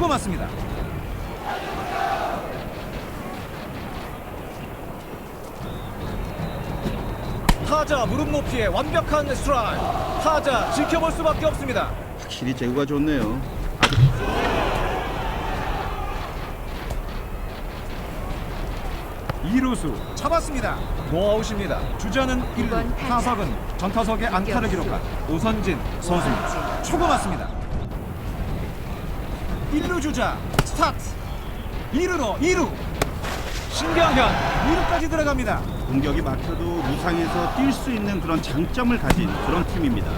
초구 맞습니다. 타자 무릎 높이의 완벽한 스트라이크. 타자 지켜볼 수밖에 없습니다. 확실히 제구가 좋네요. 이루수 잡았습니다. 노아웃입니다. 주자는 1루, 이번 타자. 타석은 전타석의 안타를. 기록한 오선진 선수입니다. 맞습니다. 1루 주자 스타트. 2루로 2루. 신경현 2루까지 들어갑니다. 공격이 막혀도 무상에서 뛸 수 있는 그런 장점을 가진 그런 팀입니다.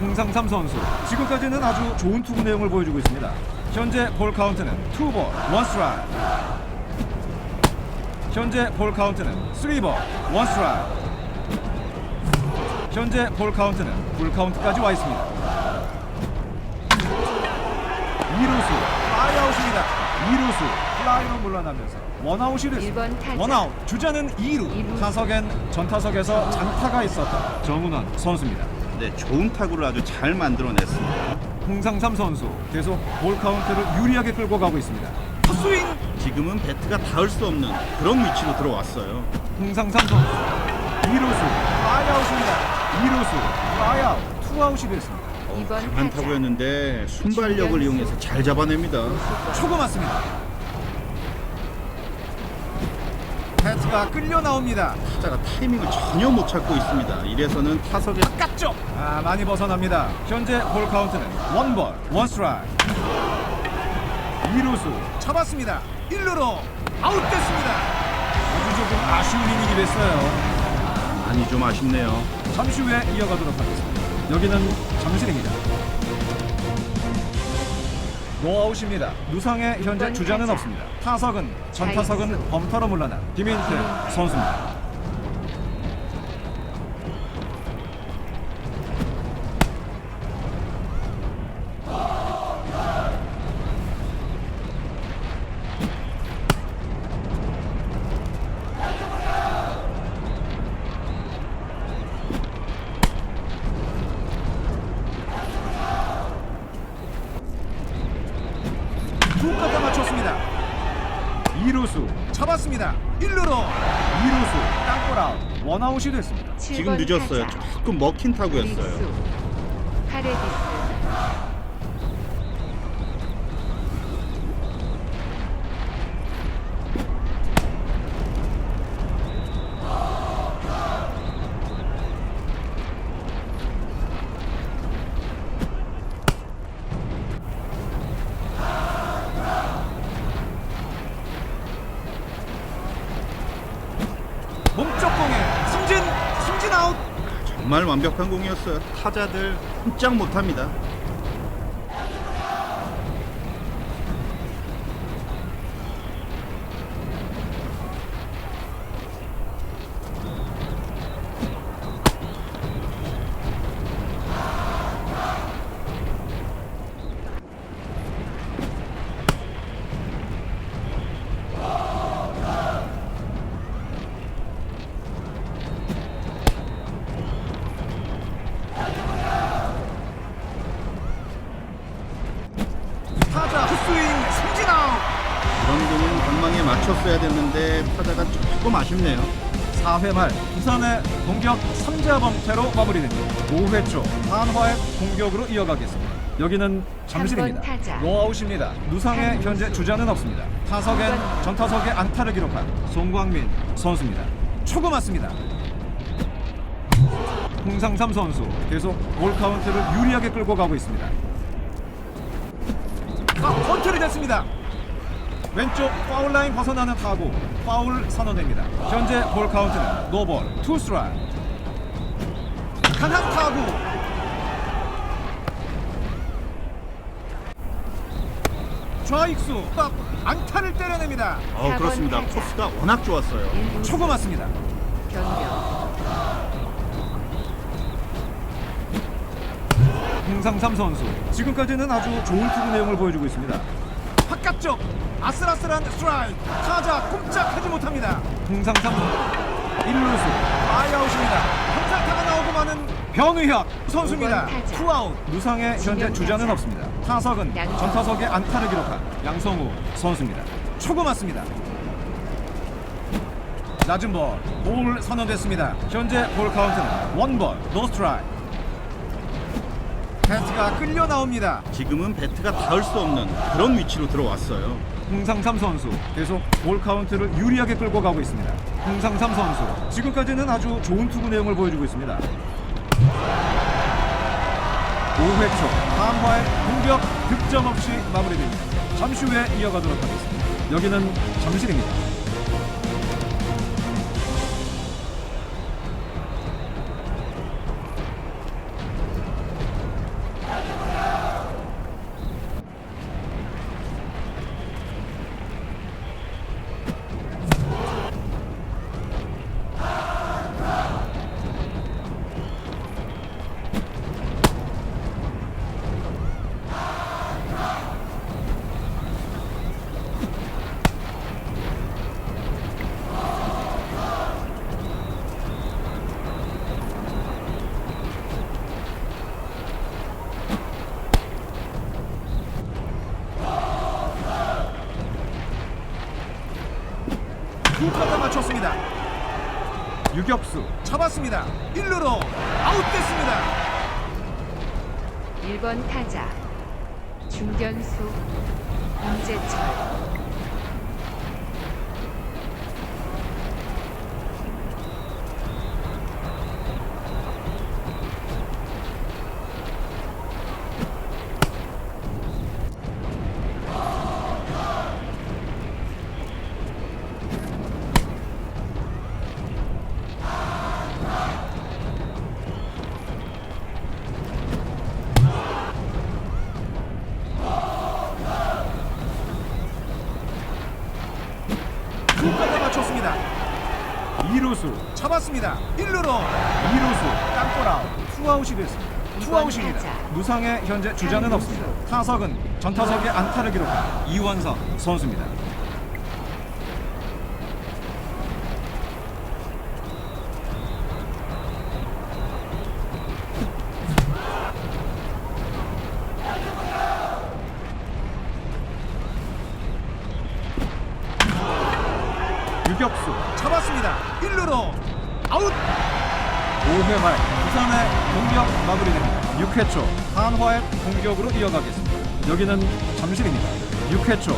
홍상삼 선수 지금까지는 아주 좋은 투구 내용을 보여주고 있습니다. 현재 볼 카운트는 투볼 원스트라이크. 현재 볼 카운트는 쓰리볼 원스트라이크. 현재 볼 카운트는 풀 카운트까지 와 있습니다. 2루수 아웃입니다. 2루수 플라이로 물러나면서 원아웃이 됐습니다. 타자. 원아웃 주자는 2루 이루. 타석엔 전타석에서 장타가 있었던 정은원 선수입니다. 네, 좋은 타구를 아주 잘 만들어냈습니다. 홍상삼 선수 계속 볼 카운트를 유리하게 끌고 가고 있습니다. 스윙 지금은 배트가 닿을 수 없는 그런 위치로 들어왔어요. 홍상삼 선수 2루수 아웃입니다. 2루수 아웃 투아웃이 됐습니다. 이번 강한 타자. 타구였는데 순발력을 이용해서 잘 잡아냅니다. 초구 맞습니다. 배트가 끌려 나옵니다. 타자가 타이밍을 전혀 못 찾고 있습니다. 이래서는 타석에 바깥쪽 아 많이 벗어납니다. 현재 볼 카운트는 원볼 원스트라이크 2루수 잡았습니다. 1루로 아웃됐습니다. 아주 조금 아쉬운 이닝이 됐어요. 많이 좀 아쉽네요. 잠시 후에 이어가도록 하겠습니다. 여기는 잠실입니다. 노아웃입니다. 누상의 현재 주자는. 없습니다. 타석은 전타석은. 범타로 물러난 김인태 선수입니다. 맞췄습니다. 2루수 잡았습니다. 1루로 2루수 땅볼 아웃 원아웃이 됐습니다. 지금 늦었어요. 타자. 조금 먹힌 타구였어요. 카레디스. 몸쪽 공에 승진 승진 아웃 정말 완벽한 공이었어요. 타자들 꼼짝 못합니다. 타자 헛스윙 승진 아웃 그런 방망이에 맞췄어야 됐는데 타자가 조금 아쉽네요. 4회 말 부산의 공격 3자 범퇴로 마무리됩니다. 5회 초 한화의 공격으로 이어가겠습니다. 여기는 잠실입니다. 노아웃입니다. 누상의. 현재 주자는 없습니다. 타석엔. 전타석에 안타를 기록한 송광민 선수입니다. 초구 맞습니다. 홍상삼 선수 계속 볼 카운트를 유리하게 끌고 가고 있습니다. 아, 컨트롤이 됐습니다. 왼쪽 파울 라인 벗어나는 타구 파울 선언됩니다. 현재 볼 카운트는 노볼 투 스트라이크. 강한 타구. 좌익수 딱 안타를 때려냅니다. 어, 그렇습니다. 코스가 워낙 좋았어요. 초구 맞습니다. 변경. 홍상삼 선수 지금까지는 아주 좋은 투구 내용을 보여주고 있습니다. 바깥쪽 아슬아슬한 스트라이크 타자 꼼짝하지 못합니다. 홍상삼 1루수 아이아웃입니다. 한살타가 나오고 마는 변의혁 선수입니다. 투아웃. 누상의 현재 주자는. 없습니다. 타석은. 전타석에 안타를 기록한 양성우 선수입니다. 초구 맞습니다. 낮은 볼, 볼 선언됐습니다. 현재 볼 카운트는 원볼, 노 스트라이크. 배트가 끌려 나옵니다. 지금은 배트가 닿을 수 없는 그런 위치로 들어왔어요. 홍상삼 선수 계속 볼 카운트를 유리하게 끌고 가고 있습니다. 홍상삼 선수 지금까지는 아주 좋은 투구 내용을 보여주고 있습니다. 5회 초 한화의 공격 득점 없이 마무리됩니다. 잠시 후에 이어가도록 하겠습니다. 여기는 잠실입니다. 두타가 맞췄습니다. 유격수 잡았습니다. 1루로 아웃됐습니다. 1번 타자 중견수 임재철 두타가 맞췄습니다. 2루수 잡았습니다. 1루로 2루수 땅볼아웃 투아웃이 됐습니다. 투아웃입니다. 무상의 현재 주자는 없습니다. 타석은 전타석에 안타를 기록한 이원석 선수입니다. 유격수 잡았습니다. 1루로 아웃. 5회 말 부산의 공격 마무리됩니다. 6회 초 한화의 공격으로 이어가겠습니다. 여기는 잠실입니다. 6회 초